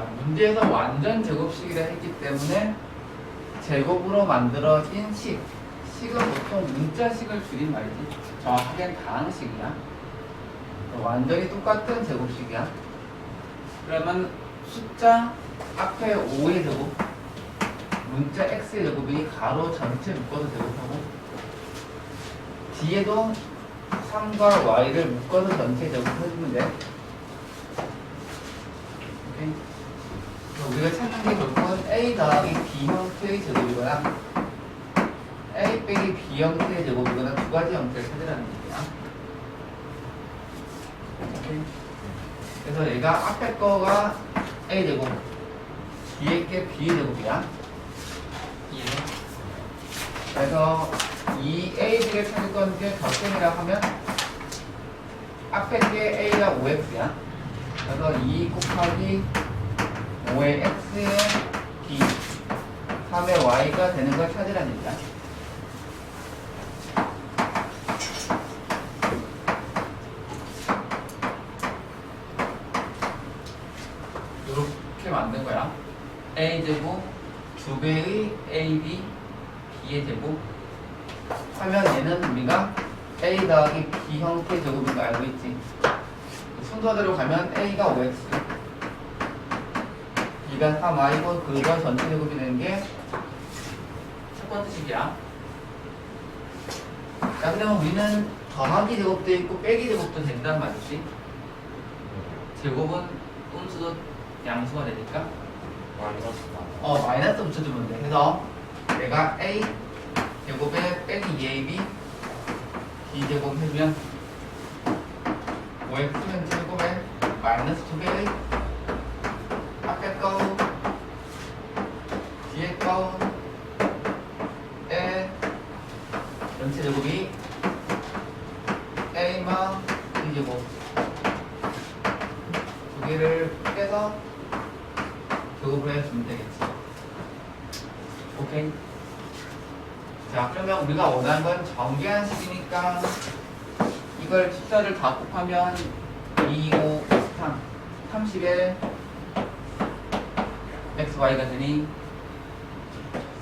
자, 문제에서 완전 제곱식이라 했기 때문에 제곱으로 만들어진 식. 식은 보통 문자식을 줄인 말이지. 정확하게는 다항식이야. 완전히 똑같은 제곱식이야. 그러면 숫자 앞에 5의 제곱, 문자 x의 제곱이 가로 전체 묶어서 제곱하고 뒤에도 3과 y를 묶어서 전체 제곱해주면 돼. 오케이? 우리가 찾는 게 결국은 a 더하기 b 형태의 제곱이거나 a 빼기 b 형태의 제곱이거나 두 가지 형태를 찾으라는 얘기야. 그래서 얘가 앞에 거가 a 제곱, 뒤에 게 b 제곱이야. 그래서 이 a를 찾을 건데 덧셈이라 하면 앞에 게 a가 5x야. 그래서 2 곱하기 5의 x의 b 3의 y가 되는 걸 찾으라는 얘기야. 이렇게 만든 거야. a 제곱 두 배의 ab b의 제곱 하면 얘는 우리가 a 더하기 b 형태 제곱인 거 알고 있지? 순서대로 가면 a가 5x b가 3y고 그거 전체 제곱이 되는 게 첫 번째 식이야. 자 그러면 우리는 더하기 제곱도 있고 빼기 제곱도 된단 말이지. 제곱은 음수도 양수가 되니까 마이너스다. 어 마이너스 붙여주면 돼. 그래서 내가 a 제곱에 빼기 2ab b 제곱 해주면 5x는 제곱에 마이너스 2배의 앞에 거 뒤에 거에 전체 제곱이 a만 b 제곱. 두 개를 빼서 제곱을 해주면 되겠지. 오케이. 자 그러면 우리가 원하는 건 정계한식이니까 이걸 숫자를 다 곱하면 2, 5, 3 30에 xy가 되니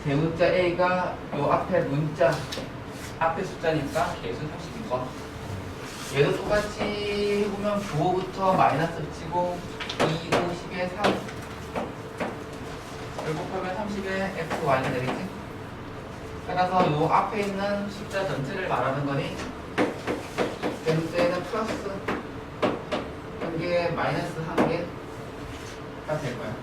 대문자 a가 요 앞에 문자 앞에 숫자니까 계수 30인 거 얘도 똑같이 해보면 9호부터 마이너스 붙이고 2, 5, 10에 3 결국하면 30에 x, y가 되겠지? 따라서 요 앞에 있는 숫자 전체를 말하는 거니 대문자에는 플러스 한 개, 마이너스 한 개가 될 거야.